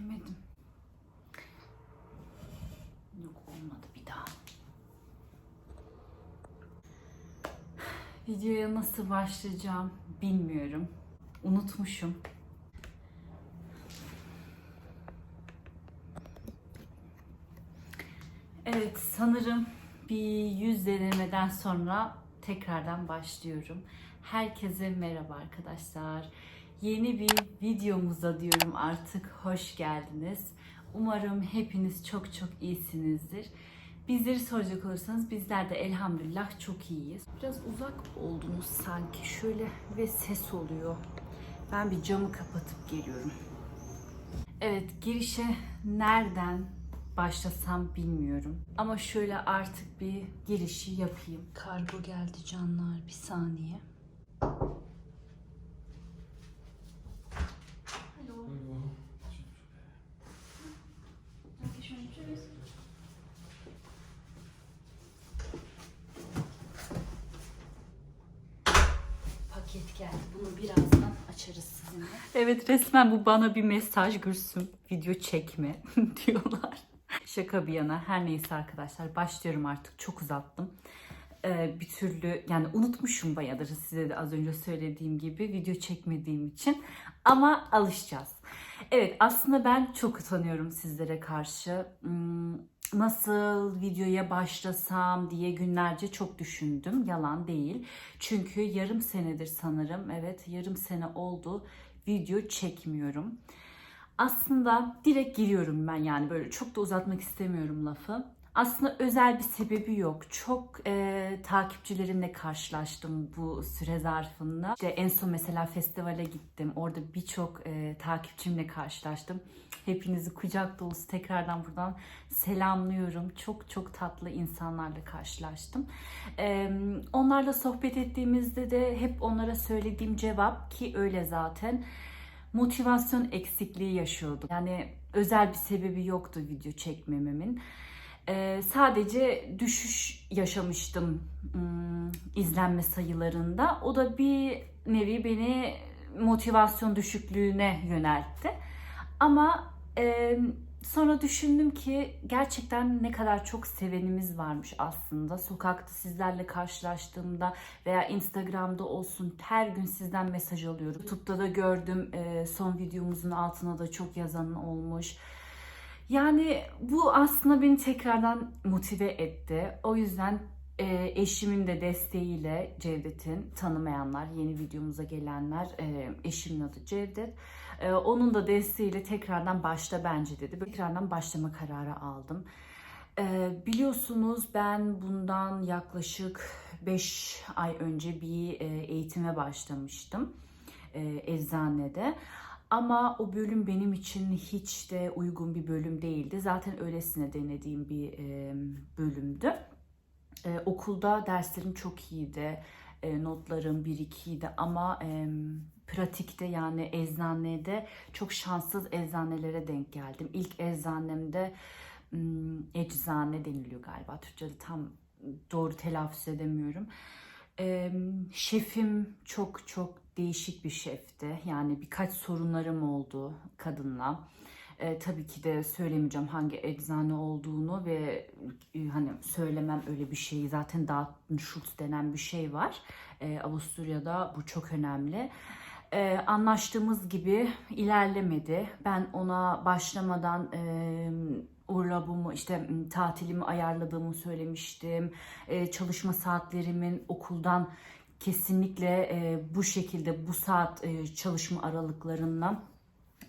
sevmedim. Yok olmadı bir daha. Videoya nasıl başlayacağım bilmiyorum. Unutmuşum. Evet sanırım bir yüz denemeden sonra tekrardan başlıyorum. Herkese merhaba arkadaşlar. Yeni bir videomuza diyorum artık hoş geldiniz. Umarım hepiniz çok çok iyisinizdir. Bizleri soracak olursanız bizler de elhamdülillah çok iyiyiz. Biraz uzak oldunuz sanki şöyle ve ses oluyor. Ben bir camı kapatıp geliyorum. Evet girişe nereden başlasam bilmiyorum. Ama şöyle artık bir girişi yapayım. Kargo geldi canlar bir saniye. Hallo. Dankeschön. Tschüss. Paket geldi. Bunu birazdan açarız sizinle. Evet resmen bu bana bir mesaj Gülsüm. Video çekme diyorlar. Şaka bir yana her neyse arkadaşlar başlıyorum artık çok uzattım. Ee, bir türlü yani unutmuşum bayağıdır size de az önce söylediğim gibi video çekmediğim için ama alışacağız. Evet aslında ben çok utanıyorum sizlere karşı. Hmm, Nasıl videoya başlasam diye günlerce çok düşündüm. Yalan değil. Çünkü yarım senedir sanırım evet yarım sene oldu video çekmiyorum. Aslında direkt giriyorum ben yani böyle çok da uzatmak istemiyorum lafı. Aslında özel bir sebebi yok. Çok e, takipçilerimle karşılaştım bu süre zarfında. İşte en son mesela festivale gittim. Orada birçok e, takipçimle karşılaştım. Hepinizi kucak dolusu tekrardan buradan selamlıyorum. Çok çok tatlı insanlarla karşılaştım. E, onlarla sohbet ettiğimizde de hep onlara söylediğim cevap ki öyle zaten motivasyon eksikliği yaşıyordum. Yani özel bir sebebi yoktu video çekmememin. Ee, sadece düşüş yaşamıştım ım, izlenme sayılarında. O da bir nevi beni motivasyon düşüklüğüne yöneltti. Ama e, sonra düşündüm ki gerçekten ne kadar çok sevenimiz varmış aslında. Sokakta sizlerle karşılaştığımda veya Instagram'da olsun her gün sizden mesaj alıyorum. YouTube'da da gördüm e, son videomuzun altına da çok yazan olmuş. Yani bu aslında beni tekrardan motive etti. O yüzden e, eşimin de desteğiyle Cevdet'in tanımayanlar, yeni videomuza gelenler, e, eşimin adı Cevdet. E, onun da desteğiyle tekrardan başla bence dedi. Tekrardan başlama kararı aldım. E, biliyorsunuz ben bundan yaklaşık 5 ay önce bir e, eğitime başlamıştım e, eczanede. Ama o bölüm benim için hiç de uygun bir bölüm değildi. Zaten öylesine denediğim bir e, bölümdü. E, okulda derslerim çok iyiydi. E, notlarım 1-2'ydi ama e, pratikte yani eczanede çok şanssız eczanelere denk geldim. İlk eczanemde eczane deniliyor galiba. Türkçe'de tam doğru telaffuz edemiyorum. Şefim çok çok değişik bir şefti. Yani birkaç sorunlarım oldu kadınla. E, tabii ki de söylemeyeceğim hangi eczane olduğunu ve e, hani söylemem öyle bir şeyi. Zaten Datenschutz denen bir şey var. E, Avusturya'da bu çok önemli. E, anlaştığımız gibi ilerlemedi. Ben ona başlamadan e, urlabumu işte tatilimi ayarladığımı söylemiştim. E, çalışma saatlerimin okuldan kesinlikle e, bu şekilde bu saat e, çalışma aralıklarından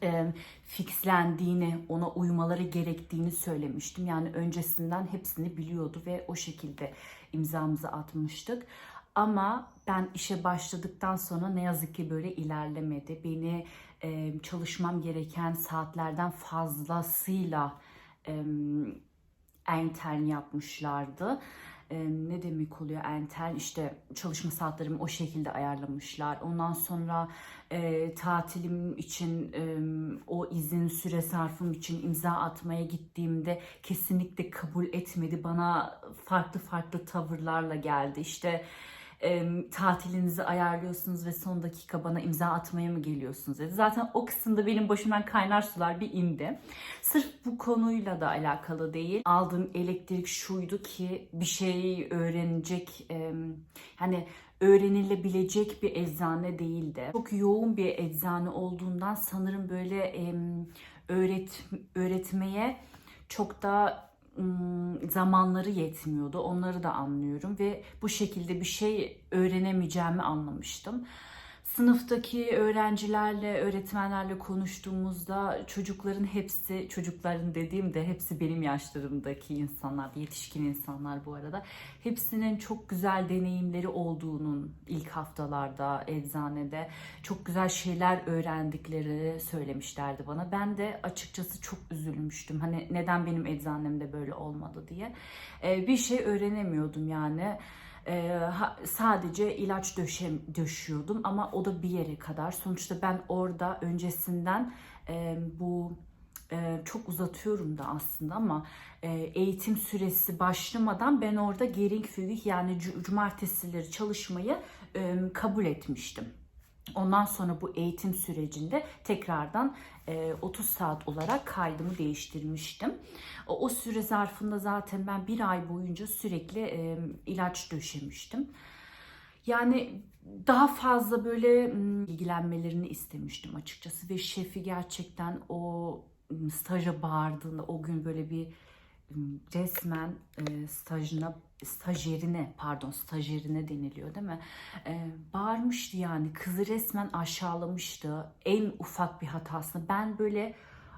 e, fixlendiğini, ona uymaları gerektiğini söylemiştim. Yani öncesinden hepsini biliyordu ve o şekilde imzamızı atmıştık. Ama ben işe başladıktan sonra ne yazık ki böyle ilerlemedi. Beni e, çalışmam gereken saatlerden fazlasıyla e, intern yapmışlardı. E, ne demek oluyor intern? İşte çalışma saatlerimi o şekilde ayarlamışlar. Ondan sonra e, tatilim için e, o izin süre sarfım için imza atmaya gittiğimde kesinlikle kabul etmedi. Bana farklı farklı tavırlarla geldi. İşte e, tatilinizi ayarlıyorsunuz ve son dakika bana imza atmaya mı geliyorsunuz dedi. Zaten o kısımda benim başımdan kaynar sular bir indi. Sırf bu konuyla da alakalı değil. Aldığım elektrik şuydu ki bir şey öğrenecek e, hani öğrenilebilecek bir eczane değildi. Çok yoğun bir eczane olduğundan sanırım böyle e, öğret öğretmeye çok da ım, zamanları yetmiyordu. Onları da anlıyorum ve bu şekilde bir şey öğrenemeyeceğimi anlamıştım. Sınıftaki öğrencilerle, öğretmenlerle konuştuğumuzda çocukların hepsi, çocukların dediğimde hepsi benim yaşlarımdaki insanlar, yetişkin insanlar bu arada. Hepsinin çok güzel deneyimleri olduğunun ilk haftalarda eczanede çok güzel şeyler öğrendikleri söylemişlerdi bana. Ben de açıkçası çok üzülmüştüm. Hani neden benim eczanemde böyle olmadı diye. Ee, bir şey öğrenemiyordum yani. Ha- sadece ilaç döşem, döşüyordum ama o da bir yere kadar. Sonuçta ben orada öncesinden e, bu e, çok uzatıyorum da aslında ama e, eğitim süresi başlamadan ben orada geringfügig yani cu- cumartesileri çalışmayı e, kabul etmiştim. Ondan sonra bu eğitim sürecinde tekrardan e, 30 saat olarak kaydımı değiştirmiştim. O, süre zarfında zaten ben bir ay boyunca sürekli e, ilaç döşemiştim. Yani daha fazla böyle ilgilenmelerini istemiştim açıkçası ve şefi gerçekten o staja bağırdığında o gün böyle bir resmen e, stajına stajyerine pardon stajyerine deniliyor değil mi? E, bağırmıştı yani kızı resmen aşağılamıştı en ufak bir hatasını. Ben böyle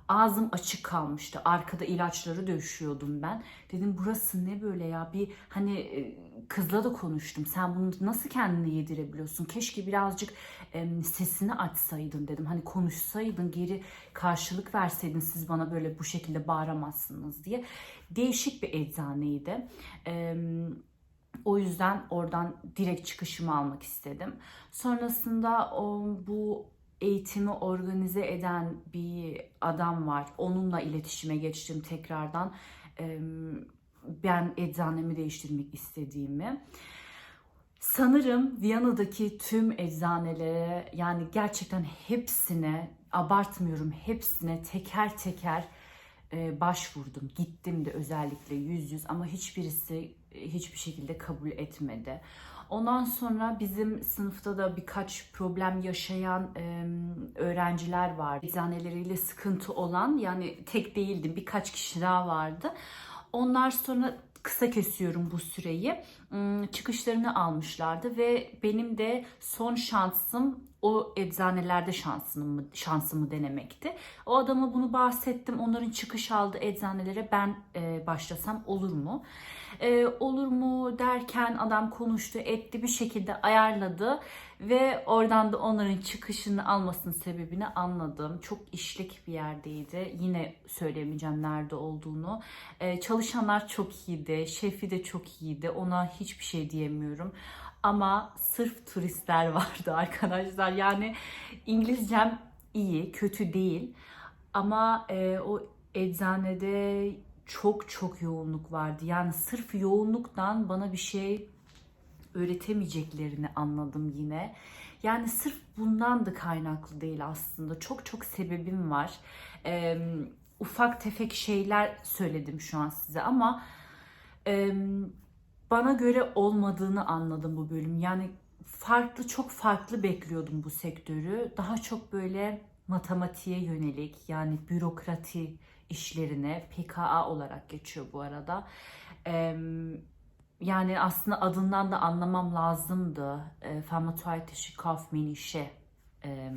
ağzım açık kalmıştı. Arkada ilaçları döşüyordum ben. Dedim burası ne böyle ya? Bir hani e, kızla da konuştum. Sen bunu nasıl kendine yedirebiliyorsun? Keşke birazcık e, sesini açsaydın dedim. Hani konuşsaydın, geri karşılık verseydin siz bana böyle bu şekilde bağıramazsınız diye. Değişik bir eczaneydi. Eee o yüzden oradan direkt çıkışımı almak istedim. Sonrasında o, bu eğitimi organize eden bir adam var. Onunla iletişime geçtim tekrardan. Ben eczanemi değiştirmek istediğimi. Sanırım Viyana'daki tüm eczanelere yani gerçekten hepsine abartmıyorum hepsine teker teker e, başvurdum. Gittim de özellikle yüz yüz ama hiçbirisi hiçbir şekilde kabul etmedi. Ondan sonra bizim sınıfta da birkaç problem yaşayan e, öğrenciler var. Eczaneleriyle sıkıntı olan yani tek değildim birkaç kişi daha vardı. Onlar sonra kısa kesiyorum bu süreyi. Çıkışlarını almışlardı ve benim de son şansım o eczanelerde şansımı, şansımı denemekti. O adama bunu bahsettim. Onların çıkış aldığı eczanelere ben e, başlasam olur mu? E, olur mu derken adam konuştu, etti bir şekilde ayarladı ve oradan da onların çıkışını almasının sebebini anladım. Çok işlek bir yerdeydi. Yine söyleyemeyeceğim nerede olduğunu. E, çalışanlar çok iyiydi, şefi de çok iyiydi. Ona hiçbir şey diyemiyorum. Ama sırf turistler vardı arkadaşlar. Yani İngilizcem iyi, kötü değil. Ama e, o eczanede çok çok yoğunluk vardı. Yani sırf yoğunluktan bana bir şey öğretemeyeceklerini anladım yine. Yani sırf bundan da kaynaklı değil aslında. Çok çok sebebim var. Ee, ufak tefek şeyler söyledim şu an size ama e, bana göre olmadığını anladım bu bölüm. Yani farklı çok farklı bekliyordum bu sektörü. Daha çok böyle matematiğe yönelik yani bürokrati işlerine PKA olarak geçiyor bu arada. Ee, yani aslında adından da anlamam lazımdı. E, Pharmazeutische Kaufmännische e,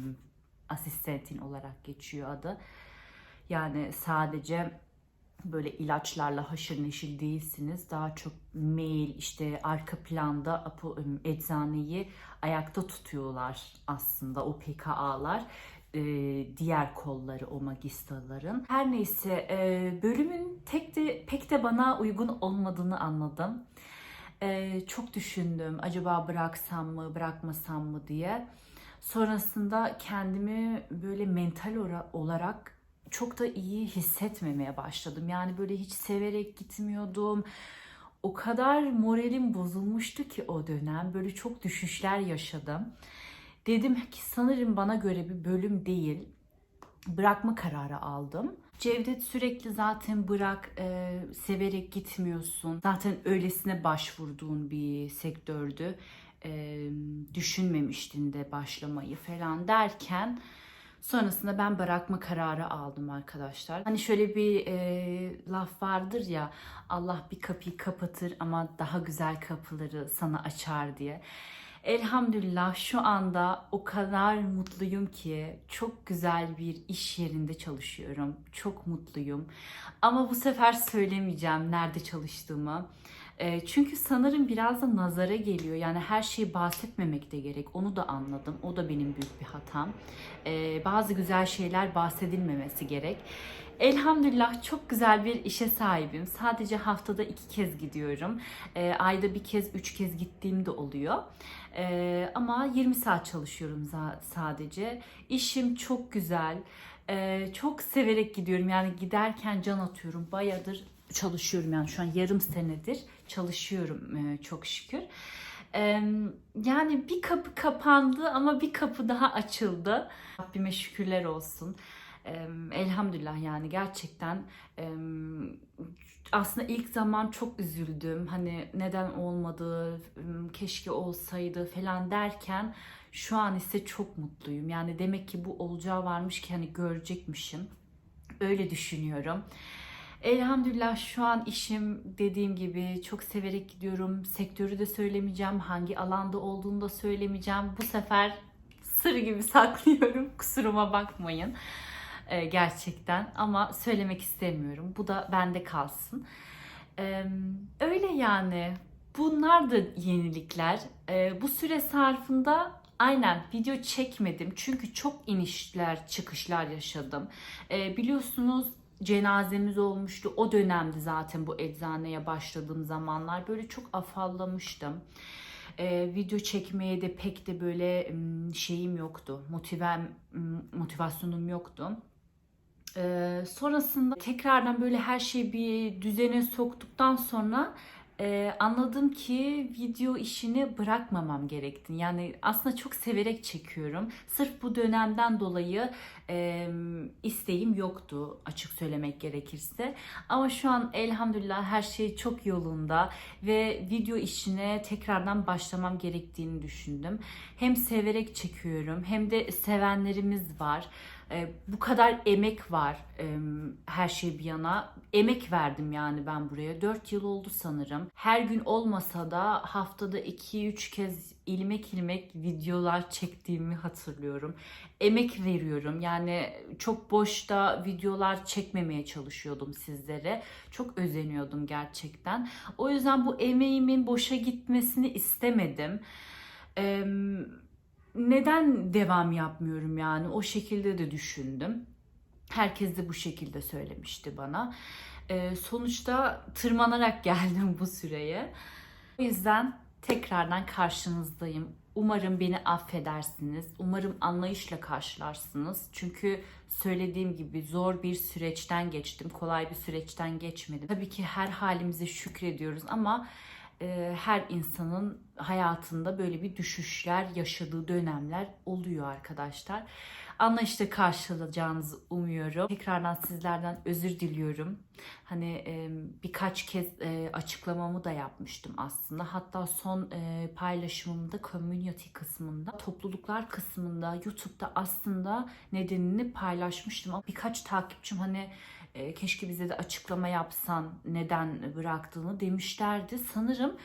Assistentin olarak geçiyor adı. Yani sadece böyle ilaçlarla haşır neşir değilsiniz. Daha çok mail işte arka planda eczaneyi ayakta tutuyorlar aslında o PKA'lar e, diğer kolları o magistraların. Her neyse e, bölümün tek de pek de bana uygun olmadığını anladım. E, çok düşündüm acaba bıraksam mı bırakmasam mı diye. Sonrasında kendimi böyle mental olarak çok da iyi hissetmemeye başladım. Yani böyle hiç severek gitmiyordum. o kadar moralim bozulmuştu ki o dönem. Böyle çok düşüşler yaşadım. Dedim ki sanırım bana göre bir bölüm değil. Bırakma kararı aldım. Cevdet sürekli zaten bırak, e, severek gitmiyorsun. Zaten öylesine başvurduğun bir sektördü. E, düşünmemiştin de başlamayı falan derken sonrasında ben bırakma kararı aldım arkadaşlar. Hani şöyle bir e, laf vardır ya Allah bir kapıyı kapatır ama daha güzel kapıları sana açar diye. Elhamdülillah şu anda o kadar mutluyum ki çok güzel bir iş yerinde çalışıyorum. Çok mutluyum. Ama bu sefer söylemeyeceğim nerede çalıştığımı. E, çünkü sanırım biraz da nazara geliyor. Yani her şeyi bahsetmemek de gerek. Onu da anladım. O da benim büyük bir hatam. E, bazı güzel şeyler bahsedilmemesi gerek. Elhamdülillah çok güzel bir işe sahibim. Sadece haftada iki kez gidiyorum. E, ayda bir kez, üç kez gittiğim de oluyor. Ama 20 saat çalışıyorum sadece. İşim çok güzel. Çok severek gidiyorum. Yani giderken can atıyorum. Bayadır çalışıyorum yani şu an yarım senedir çalışıyorum e, çok şükür. E, yani bir kapı kapandı ama bir kapı daha açıldı. Rabbime şükürler olsun. E, elhamdülillah yani gerçekten aslında ilk zaman çok üzüldüm. Hani neden olmadı, keşke olsaydı falan derken şu an ise çok mutluyum. Yani demek ki bu olacağı varmış ki hani görecekmişim. Öyle düşünüyorum. Elhamdülillah şu an işim dediğim gibi çok severek gidiyorum. Sektörü de söylemeyeceğim. Hangi alanda olduğunu da söylemeyeceğim. Bu sefer sır gibi saklıyorum. Kusuruma bakmayın. Ee, gerçekten ama söylemek istemiyorum. Bu da bende kalsın. Ee, öyle yani. Bunlar da yenilikler. Ee, bu süre sarfında Aynen video çekmedim çünkü çok inişler çıkışlar yaşadım. Ee, biliyorsunuz cenazemiz olmuştu. O dönemdi zaten bu eczaneye başladığım zamanlar. Böyle çok afallamıştım. Ee, video çekmeye de pek de böyle şeyim yoktu. Motivem, motivasyonum yoktu. Ee, sonrasında tekrardan böyle her şeyi bir düzene soktuktan sonra e, anladım ki video işini bırakmamam gerektiğini. Yani aslında çok severek çekiyorum. Sırf bu dönemden dolayı e, isteğim yoktu açık söylemek gerekirse. Ama şu an elhamdülillah her şey çok yolunda ve video işine tekrardan başlamam gerektiğini düşündüm. Hem severek çekiyorum hem de sevenlerimiz var. E, bu kadar emek var e, her şey bir yana. Emek verdim yani ben buraya. 4 yıl oldu sanırım. Her gün olmasa da haftada 2-3 kez ilmek ilmek videolar çektiğimi hatırlıyorum. Emek veriyorum. Yani çok boşta videolar çekmemeye çalışıyordum sizlere. Çok özeniyordum gerçekten. O yüzden bu emeğimin boşa gitmesini istemedim. Eee neden devam yapmıyorum yani o şekilde de düşündüm. Herkes de bu şekilde söylemişti bana. Ee, sonuçta tırmanarak geldim bu süreye. O yüzden tekrardan karşınızdayım. Umarım beni affedersiniz. Umarım anlayışla karşılarsınız. Çünkü söylediğim gibi zor bir süreçten geçtim. Kolay bir süreçten geçmedim. Tabii ki her halimize şükrediyoruz ama e, her insanın hayatında böyle bir düşüşler yaşadığı dönemler oluyor arkadaşlar. Anlayışla karşılayacağınızı umuyorum. Tekrardan sizlerden özür diliyorum. Hani birkaç kez açıklamamı da yapmıştım aslında. Hatta son e, paylaşımımda community kısmında, topluluklar kısmında YouTube'da aslında nedenini paylaşmıştım. Ama birkaç takipçim hani keşke bize de açıklama yapsan neden bıraktığını demişlerdi. Sanırım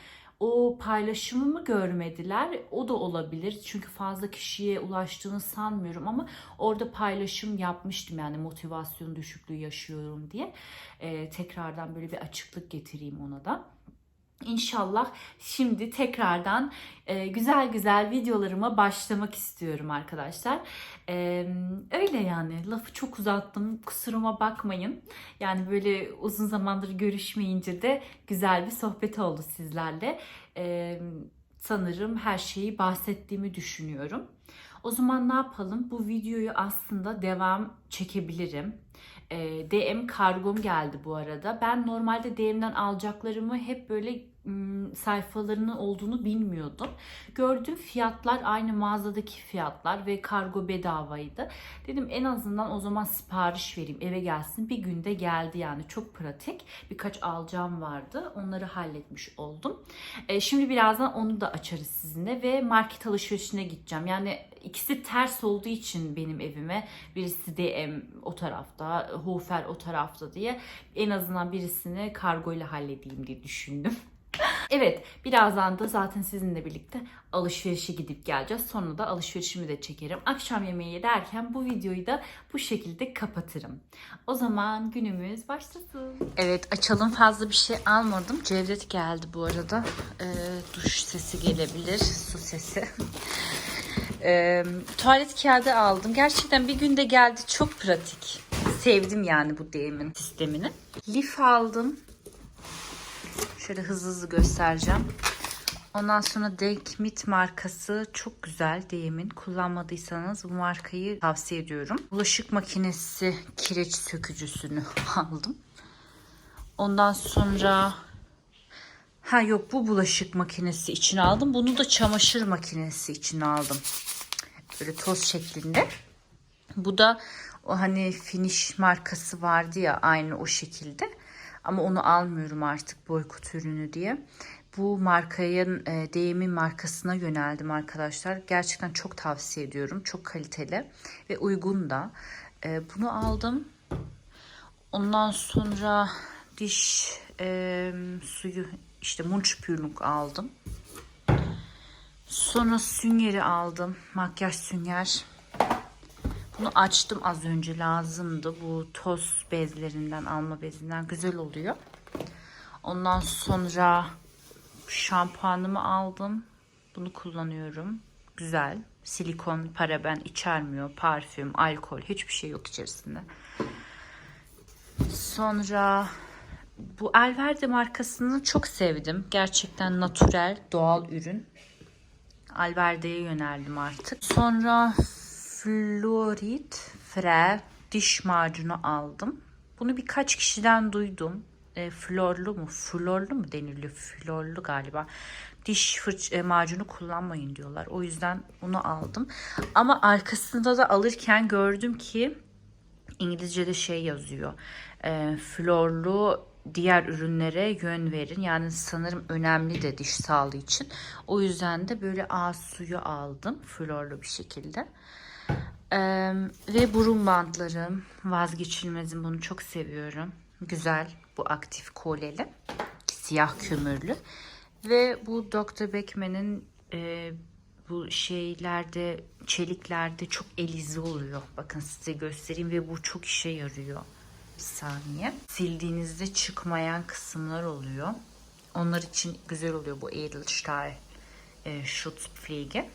o paylaşımımı görmediler. O da olabilir. Çünkü fazla kişiye ulaştığını sanmıyorum ama orada paylaşım yapmıştım yani motivasyon düşüklüğü yaşıyorum diye. Ee, tekrardan böyle bir açıklık getireyim ona da. İnşallah şimdi tekrardan e, güzel güzel videolarıma başlamak istiyorum arkadaşlar. E, öyle yani lafı çok uzattım kusuruma bakmayın. Yani böyle uzun zamandır görüşmeyince de güzel bir sohbet oldu sizlerle. E, sanırım her şeyi bahsettiğimi düşünüyorum. O zaman ne yapalım? Bu videoyu aslında devam çekebilirim. Ee, DM kargom geldi bu arada. Ben normalde DM'den alacaklarımı hep böyle sayfalarının olduğunu bilmiyordum. Gördüm fiyatlar aynı mağazadaki fiyatlar ve kargo bedavaydı. Dedim en azından o zaman sipariş vereyim eve gelsin. Bir günde geldi yani çok pratik. Birkaç alacağım vardı. Onları halletmiş oldum. Ee, şimdi birazdan onu da açarız sizinle ve market alışverişine gideceğim. Yani ikisi ters olduğu için benim evime birisi DM o tarafta, Hofer o tarafta diye en azından birisini kargo ile halledeyim diye düşündüm. Evet, birazdan da zaten sizinle birlikte alışverişe gidip geleceğiz. Sonra da alışverişimi de çekerim. Akşam yemeği derken bu videoyu da bu şekilde kapatırım. O zaman günümüz başlasın. Evet, açalım. Fazla bir şey almadım. Cevdet geldi bu arada. Ee, duş sesi gelebilir, su sesi. Ee, tuvalet kağıdı aldım. Gerçekten bir günde geldi. Çok pratik. Sevdim yani bu DM'in sistemini. Lif aldım. Şöyle hızlı hızlı göstereceğim. Ondan sonra Denkmit markası çok güzel Deyim'in. Kullanmadıysanız bu markayı tavsiye ediyorum. Bulaşık makinesi kireç sökücüsünü aldım. Ondan sonra ha yok bu bulaşık makinesi için aldım. Bunu da çamaşır makinesi için aldım. Böyle toz şeklinde. Bu da o hani finish markası vardı ya aynı o şekilde. Ama onu almıyorum artık boykot ürünü diye. Bu markanın e, değimin markasına yöneldim arkadaşlar. Gerçekten çok tavsiye ediyorum. Çok kaliteli ve uygun da. E, bunu aldım. Ondan sonra diş e, suyu işte Munchpülung aldım. Sonra süngeri aldım. Makyaj sünger. Bunu açtım az önce lazımdı. Bu toz bezlerinden alma bezinden güzel oluyor. Ondan sonra şampuanımı aldım. Bunu kullanıyorum. Güzel. Silikon, paraben içermiyor. Parfüm, alkol hiçbir şey yok içerisinde. Sonra bu Alverde markasını çok sevdim. Gerçekten natürel, doğal ürün. Alverde'ye yöneldim artık. Sonra Florid Fre diş macunu aldım. Bunu birkaç kişiden duydum. E, florlu mu? Florlu mu deniliyor? Florlu galiba. Diş fırç e, macunu kullanmayın diyorlar. O yüzden bunu aldım. Ama arkasında da alırken gördüm ki İngilizce'de şey yazıyor. E, florlu diğer ürünlere yön verin. Yani sanırım önemli de diş sağlığı için. O yüzden de böyle ağız suyu aldım. Florlu bir şekilde. Ee, ve burun bantlarım vazgeçilmezim bunu çok seviyorum. Güzel bu aktif koleli siyah kömürlü ve bu Dr. Beckman'in e, bu şeylerde çeliklerde çok elizi oluyor. Bakın size göstereyim ve bu çok işe yarıyor. Bir saniye. Sildiğinizde çıkmayan kısımlar oluyor. Onlar için güzel oluyor bu Edelstahl e, Schutzpflege.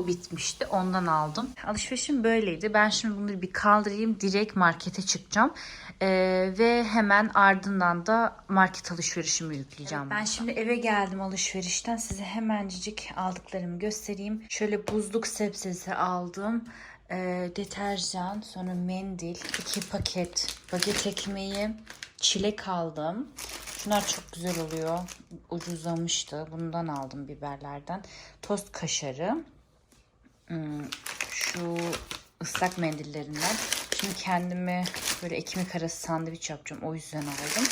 O bitmişti. Ondan aldım. Alışverişim böyleydi. Ben şimdi bunları bir kaldırayım. Direkt markete çıkacağım. Ee, ve hemen ardından da market alışverişimi yükleyeceğim. Evet, ben şimdi eve geldim alışverişten. Size hemencik aldıklarımı göstereyim. Şöyle buzluk sebzesi aldım. Ee, deterjan, sonra mendil, iki paket baget ekmeği, çilek aldım. Şunlar çok güzel oluyor. Ucuzlamıştı. Bundan aldım biberlerden. Tost kaşarı, Hmm, şu ıslak mendillerinden. Şimdi kendime böyle ekmek arası sandviç yapacağım. O yüzden aldım.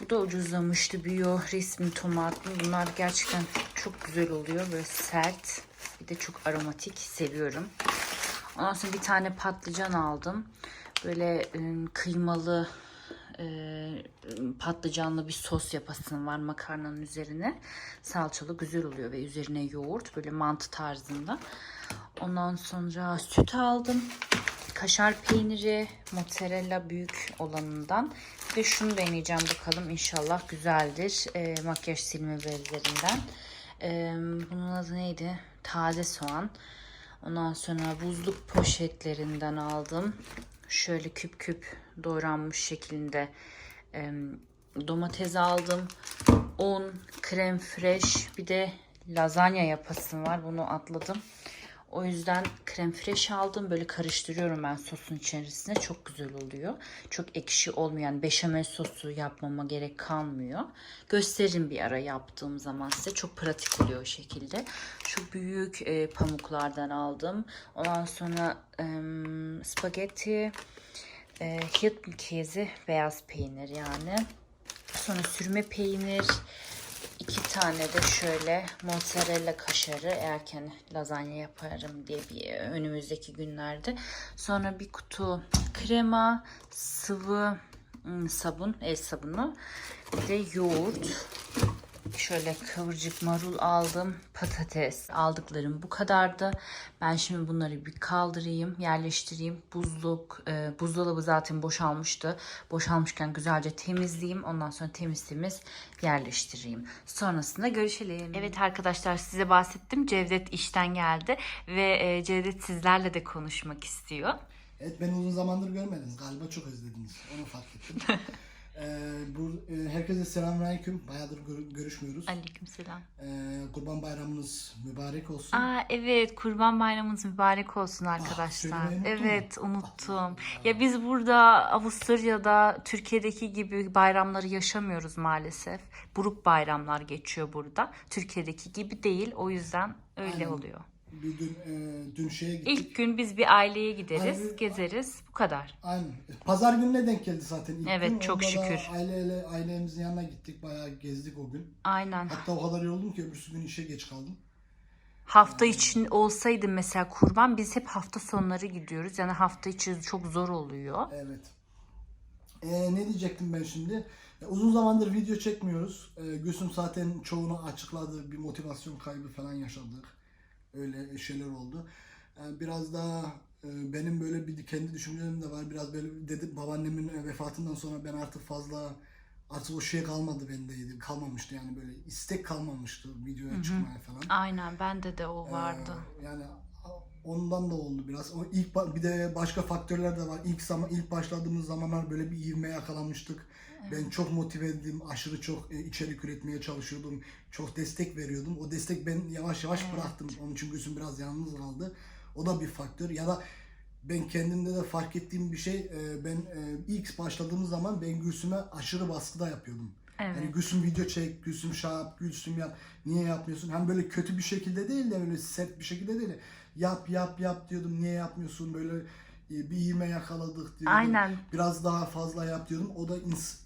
Bu da ucuzlamıştı. Bio resmi tomatlı. Bunlar gerçekten çok güzel oluyor. Böyle sert. Bir de çok aromatik. Seviyorum. Ondan sonra bir tane patlıcan aldım. Böyle ıı, kıymalı e, patlıcanlı bir sos yapasın var makarnanın üzerine. Salçalı güzel oluyor ve üzerine yoğurt böyle mantı tarzında. Ondan sonra süt aldım. Kaşar peyniri, mozzarella büyük olanından. Ve şunu deneyeceğim bakalım inşallah güzeldir. E, makyaj silme bezlerinden. E, bunun adı neydi? Taze soğan. Ondan sonra buzluk poşetlerinden aldım. Şöyle küp küp doğranmış şeklinde e, domates aldım. Un, krem fresh bir de lazanya yapasım var. Bunu atladım. O yüzden krem fresh aldım. Böyle karıştırıyorum ben sosun içerisine. Çok güzel oluyor. Çok ekşi olmayan beşamel sosu yapmama gerek kalmıyor. Gösteririm bir ara yaptığım zaman size. Çok pratik oluyor o şekilde. Şu büyük e, pamuklardan aldım. Ondan sonra e, spagetti, e, Hilton kezi, beyaz peynir yani. Sonra sürme peynir, iki tane de şöyle mozzarella kaşarı erken lazanya yaparım diye bir önümüzdeki günlerde. Sonra bir kutu krema, sıvı ım, sabun, el sabunu, bir de yoğurt. Şöyle kıvırcık marul aldım. Patates aldıklarım bu kadardı. Ben şimdi bunları bir kaldırayım, yerleştireyim. Buzluk, e, buzdolabı zaten boşalmıştı. Boşalmışken güzelce temizleyeyim. Ondan sonra temiz temiz yerleştireyim. Sonrasında görüşelim. Evet arkadaşlar size bahsettim. Cevdet işten geldi ve e, Cevdet sizlerle de konuşmak istiyor. Evet beni uzun zamandır görmediniz. Galiba çok özlediniz. Onu fark ettim. ee, bu, e, herkese selamünaleyküm. Bayağıdır gör- görüşmüyoruz. Aleykümselam. Ee, Kurban bayramınız mübarek olsun. Aa evet Kurban Bayramınız mübarek olsun arkadaşlar. Ah, söylemeyi unuttun evet unuttum. Ya biz burada Avusturya'da Türkiye'deki gibi bayramları yaşamıyoruz maalesef. Buruk bayramlar geçiyor burada. Türkiye'deki gibi değil. O yüzden öyle Aynen. oluyor. Bir dün, e, dün şeye gittik. İlk gün biz bir aileye gideriz, Aynen. gezeriz. Bu kadar. Aynen. Pazar gününe denk geldi zaten ilk Evet, gün. çok Onda da şükür. aileyle, ailemizin yanına gittik. Bayağı gezdik o gün. Aynen. Hatta o kadar yoruldum ki öbürsü gün işe geç kaldım. Hafta için olsaydı mesela kurban biz hep hafta sonları gidiyoruz. Yani hafta içi çok zor oluyor. Evet. Ee, ne diyecektim ben şimdi? Ya, uzun zamandır video çekmiyoruz. Ee, Gülsüm zaten çoğunu açıkladı. Bir motivasyon kaybı falan yaşadık. Öyle şeyler oldu. Ee, biraz daha e, benim böyle bir kendi düşüncelerim de var. Biraz böyle dedim babaannemin vefatından sonra ben artık fazla artık o şey kalmadı bendeydi. Kalmamıştı yani böyle istek kalmamıştı videoya çıkmaya falan. Aynen bende de o vardı. Ee, yani ondan da oldu biraz. O ilk bir de başka faktörler de var. İlk zaman ilk başladığımız zamanlar böyle bir ivme yakalamıştık. Ben çok motive edildim. Aşırı çok e, içerik üretmeye çalışıyordum. Çok destek veriyordum. O destek ben yavaş yavaş bıraktım. Onun için Gülsüm biraz yalnız kaldı. O da bir faktör. Ya da ben kendimde de fark ettiğim bir şey e, ben e, ilk başladığımız zaman ben Gülsüm'e aşırı baskıda yapıyordum. Evet. Yani Gülsüm video çek, Gülsüm şey yap, Gülsüm yap. Niye yapmıyorsun? Hem böyle kötü bir şekilde değil de böyle sert bir şekilde değil de yap yap yap diyordum. Niye yapmıyorsun? Böyle e, bir ivme yakaladık diyordum. Aynen. Biraz daha fazla yap diyordum. O da ins-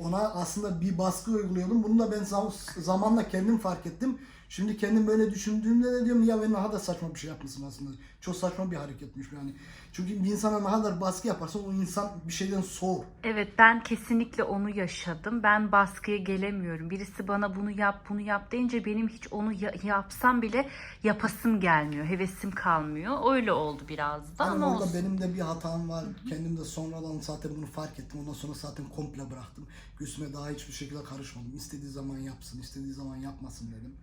ona aslında bir baskı uyguluyordum. Bunu da ben zam- zamanla kendim fark ettim. Şimdi kendim böyle düşündüğümde de diyorum ya ben daha da saçma bir şey yapmışsın aslında. Çok saçma bir hareketmiş yani. Çünkü bir insana ne kadar baskı yaparsan o insan bir şeyden soğur. Evet ben kesinlikle onu yaşadım. Ben baskıya gelemiyorum. Birisi bana bunu yap bunu yap deyince benim hiç onu ya- yapsam bile yapasım gelmiyor. Hevesim kalmıyor. Öyle oldu biraz da Yani ama orada olsun. benim de bir hatam var. Kendim de sonradan zaten bunu fark ettim. Ondan sonra zaten komple bıraktım. Gülsüm'e daha hiçbir şekilde karışmadım. İstediği zaman yapsın, istediği zaman yapmasın dedim.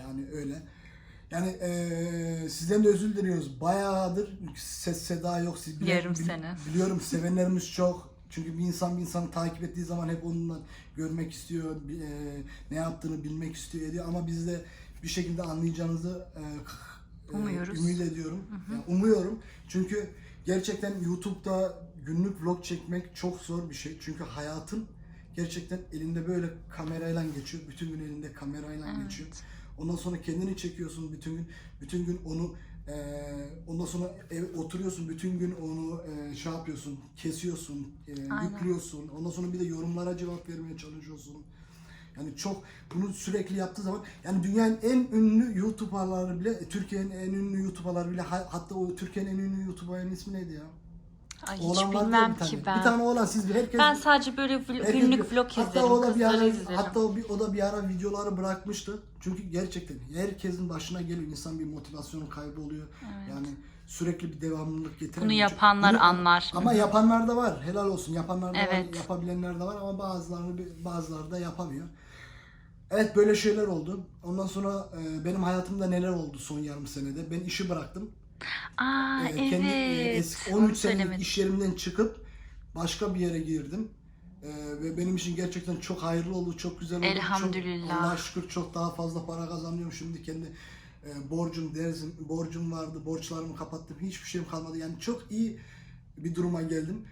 Yani öyle. Yani eee sizden de özür diliyoruz. Bayağıdır ses seda yok. Siz bile- Yarım bil- sene. Biliyorum sevenlerimiz çok. Çünkü bir insan bir insanı takip ettiği zaman hep onunla görmek istiyor, eee, ne yaptığını bilmek istiyor ediyor. Ama biz de bir şekilde anlayacağınızı eee, Umuyoruz. ümit ediyorum. Yani umuyorum. Çünkü gerçekten YouTube'da günlük vlog çekmek çok zor bir şey. Çünkü hayatın gerçekten elinde böyle kamerayla geçiyor. Bütün gün elinde kamerayla geçiyor. Ondan sonra kendini çekiyorsun bütün gün. Bütün gün onu eee ondan sonra ev, oturuyorsun bütün gün onu eee, şey yapıyorsun, kesiyorsun, eee, Aynen. yüklüyorsun. Ondan sonra bir de yorumlara cevap vermeye çalışıyorsun. Yani çok bunu sürekli yaptığı zaman yani dünyanın en ünlü YouTuber'ları bile Türkiye'nin en ünlü YouTuber'ları bile ha- hatta o Türkiye'nin en ünlü YouTuber'ın ismi neydi ya? Ay, hiç Oğlan bilmem bir tane. ki ben. Bir tane oğlan siz bir herkes Ben sadece böyle vl- herkes günlük vlog hatta izlerim. o da bir ara, izlerim. hatta o, bir, o da bir ara videoları bırakmıştı. Çünkü gerçekten herkesin başına geliyor. İnsan bir motivasyon kaybı oluyor. Yani sürekli bir devamlılık getiremiyor. Bunu yapanlar Bunu- anlar. Ama yapanlar da var. Helal olsun. Yapanlar da Evet. var. Yapabilenler de var ama bazıları bazıları da yapamıyor. Evet böyle şeyler oldu. Ondan sonra e, benim hayatımda neler oldu son yarım senede. Ben işi bıraktım. Aa Ee, evet. kendi e, eski Onu 13 senelik söylemedim. iş yerimden çıkıp başka bir yere girdim. Ee, ve benim için gerçekten çok hayırlı oldu, çok güzel oldu. Çok- Elhamdülillah. Allah'a şükür çok daha fazla para kazanıyorum şimdi kendi e, borcum, derzim, borcum vardı, borçlarımı kapattım, hiçbir şeyim kalmadı. Yani çok iyi bir duruma geldim.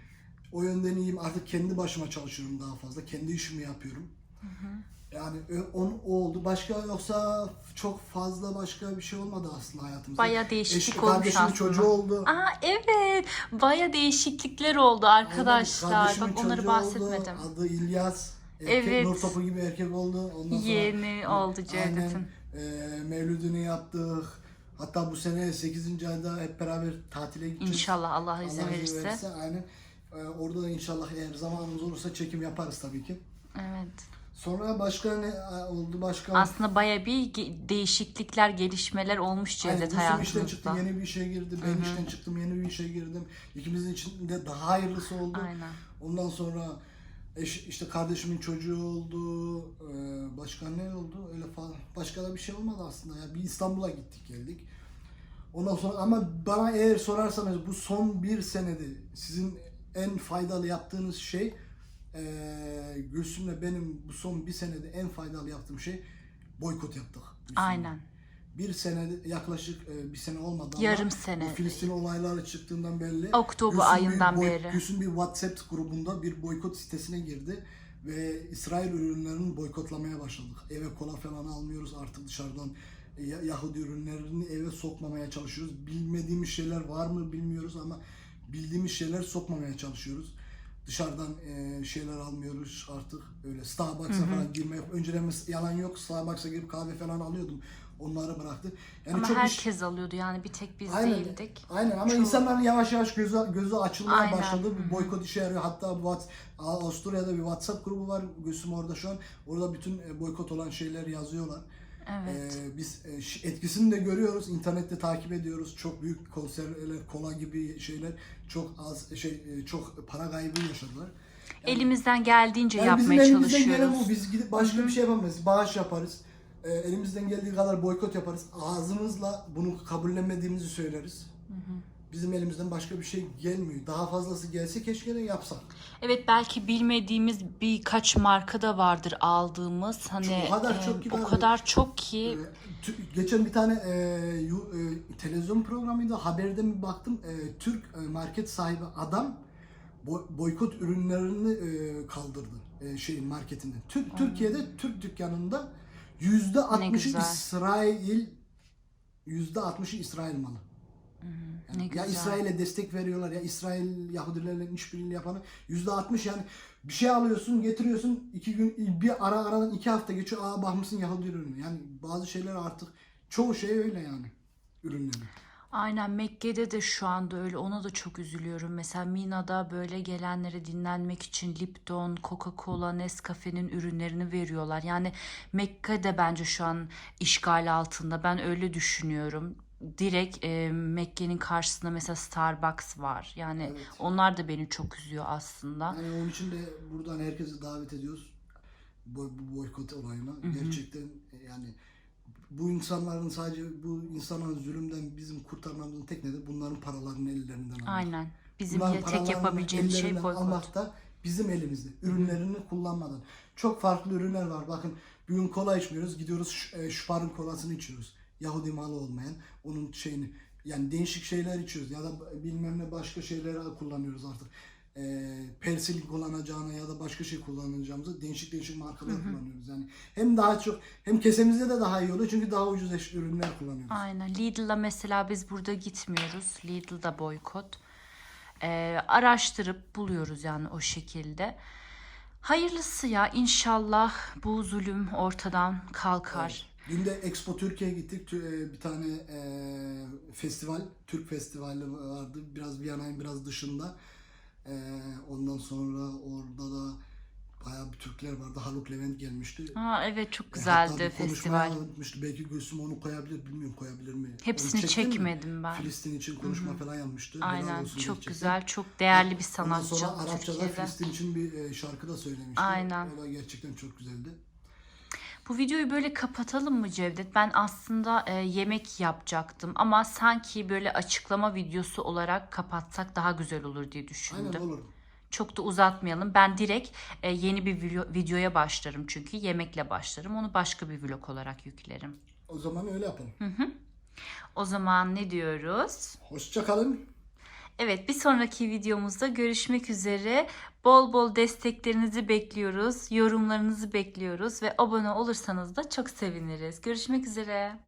O yönden iyiyim. Artık kendi başıma çalışıyorum daha fazla. Kendi işimi yapıyorum. Yani ö- on, o oldu. Başka yoksa çok fazla başka bir şey olmadı aslında hayatımızda. Baya değişiklik Eşi, olmuş kardeşimin aslında. çocuğu oldu. Aa evet. Baya değişiklikler oldu arkadaşlar. Kardeşimin Bak onları bahsetmedim. Oldu. Adı İlyas. Erkek, Evet. Nur topu gibi erkek oldu. Ondan sonra Yeni oldu Cevdet'in. E, mevlüdünü yaptık. Hatta bu sene 8. ayda hep beraber tatile gideceğiz. İnşallah Allah izin Allah verirse. Aynen. E, orada da inşallah eğer zamanımız olursa çekim yaparız tabii ki. Evet. Sonra başka ne e, oldu? Başka Aslında baya bir değişiklikler, gelişmeler olmuş Cevdet Gülsüm işten çıktı, hayatımızda. yeni bir işe girdi. Ben işten çıktım, yeni bir işe girdim. İkimizin için de daha hayırlısı oldu. Aynen. Ondan sonra eş, işte kardeşimin çocuğu oldu. Ee, başka ne oldu? Öyle falan. Başka da bir şey olmadı aslında. Ya bir İstanbul'a gittik geldik. Ondan sonra ama bana eğer sorarsanız bu son bir senede sizin en faydalı yaptığınız şey eee Gülsüm'le benim bu son bir senede en faydalı yaptığım şey boykot yaptık. Gülsüm'le. Aynen. Bir senede yaklaşık e, bir sene olmadı ama Yarım sene. bu Filistin olayları çıktığından belli. Oktober Gülsüm ayından bir boy- beri. Gülsüm bir WhatsApp grubunda bir boykot sitesine girdi ve İsrail ürünlerini boykotlamaya başladık. Eve kola falan almıyoruz artık dışarıdan e, Ya- Yahudi ürünlerini eve sokmamaya çalışıyoruz. Bilmediğimiz şeyler var mı bilmiyoruz ama bildiğimiz şeyler sokmamaya çalışıyoruz. Dışarıdan e, şeyler almıyoruz artık öyle Starbucks'a falan girmeye. Önceden mes- yalan yok Starbucks'a girip kahve falan alıyordum. Onları bıraktık. Yani Ama çok iş- herkes alıyordu yani bir tek biz Aynen. değildik. Aynen ama Çoğu- insanların yavaş yavaş gözü, gözü açılmaya Aynen. başladı. Bu boykot işe yarıyor. Hatta What- Avusturya'da bir WhatsApp grubu var. Gülsüm orada şu an. Orada bütün e, boykot olan şeyler yazıyorlar. Evet. Ee, biz e, etkisini de görüyoruz. İnternette takip ediyoruz. Çok büyük konserler, kola gibi şeyler çok az şey e, çok para kaybı yaşadılar. Elimizden geldiğince Yani yapmaya bizim elimizden gelen çalışıyoruz. bu. Biz gidip başka bir şey yapamayız. Bağış yaparız. Ee, elimizden geldiği kadar boykot yaparız. Ağzımızla bunu kabullenmediğimizi söyleriz. Bizim elimizden başka bir şey gelmiyor. Daha fazlası gelse keşke de yapsak. Evet belki bilmediğimiz birkaç marka da vardır aldığımız. Hani o kadar e, çok ki o kadar çok ki Tü- Geçen bir tane e, yu- e, televizyon programıydı. Haberde mi baktım? E, Türk e, market sahibi adam boy- boykot ürünlerini e, kaldırdı e, şeyin marketinde. Türk Türkiye'de Türk dükkanında yüzde altmışı güzel. İsrail yüzde altmışı İsrail malı. Ne Ya güzel. İsrail'e destek veriyorlar ya İsrail Yahudilerle işbirliği yapanı yüzde altmış yani bir şey alıyorsun getiriyorsun iki gün bir ara aradan iki hafta geçiyor aa bakmışsın Yahudi ürünü yani bazı şeyler artık çoğu şey öyle yani ürünleri. Aynen Mekke'de de şu anda öyle ona da çok üzülüyorum. Mesela Mina'da böyle gelenlere dinlenmek için Lipton, Coca-Cola, Nescafe'nin ürünlerini veriyorlar. Yani Mekke'de bence şu an işgal altında. Ben öyle düşünüyorum. Direkt e, Mekke'nin karşısında mesela Starbucks var. Yani Evet. onlar da beni çok üzüyor aslında. Yani onun için de buradan herkesi davet ediyoruz bu, bu boykot olayına. Gerçekten e, yani bu insanların sadece bu insanların zulümden bizim kurtarmamızın tek nedeni bunların paralarını ellerinden almak. Aynen. Bizim Bunların tek yapabileceğimiz şey boykot. almak da bizim elimizde. Ürünlerini kullanmadan. Çok farklı ürünler var. Bakın bugün kola içmiyoruz. Gidiyoruz Ş- e, Spar'ın kolasını içiyoruz. Yahudi malı olmayan. Onun şeyini yani değişik şeyler içiyoruz. Ya da bilmem ne başka şeyler kullanıyoruz artık. E, Persil kullanacağına ya da başka şey kullanacağımıza değişik değişik markalar kullanıyoruz. Yani hem daha çok hem kesemizde de daha iyi oluyor çünkü daha ucuz eş- ürünler kullanıyoruz. Aynen. Lidl'la mesela biz burada gitmiyoruz. Lidl'da boykot. Ee, araştırıp buluyoruz yani o şekilde. Hayırlısı ya inşallah bu zulüm ortadan kalkar. Dün de Expo Türkiye'ye gittik. E, Bir tane e, festival, Türk festivali vardı. Biraz Viyana'nın biraz dışında. E, ondan sonra orada da bayağı bir Türkler vardı. Haluk Levent gelmişti. Ha evet çok E, güzeldi konuşmayı festival. unutmuştu. Belki Gülsüm onu koyabilir, bilmiyorum koyabilir mi? Hepsini çektin mi? çekmedim ben. Filistin için konuşma falan yapmıştı. Aynen çok gerçekten. güzel, çok değerli bir Ondan sanatçı sonra Arapçada. Filistin için bir e, şarkı da söylemişti. Aynen. O da gerçekten çok güzeldi. Bu videoyu böyle kapatalım mı Cevdet? Ben aslında e, yemek yapacaktım ama sanki böyle açıklama videosu olarak kapatsak daha güzel olur diye düşündüm. Aynen olur. Çok da uzatmayalım. Ben direkt e, yeni bir video- videoya başlarım çünkü yemekle başlarım. Onu başka bir vlog olarak yüklerim. O zaman öyle yapalım. O zaman ne diyoruz? Hoşça kalın. Evet bir sonraki videomuzda görüşmek üzere. Bol bol desteklerinizi bekliyoruz. Yorumlarınızı bekliyoruz ve abone olursanız da çok seviniriz. Görüşmek üzere.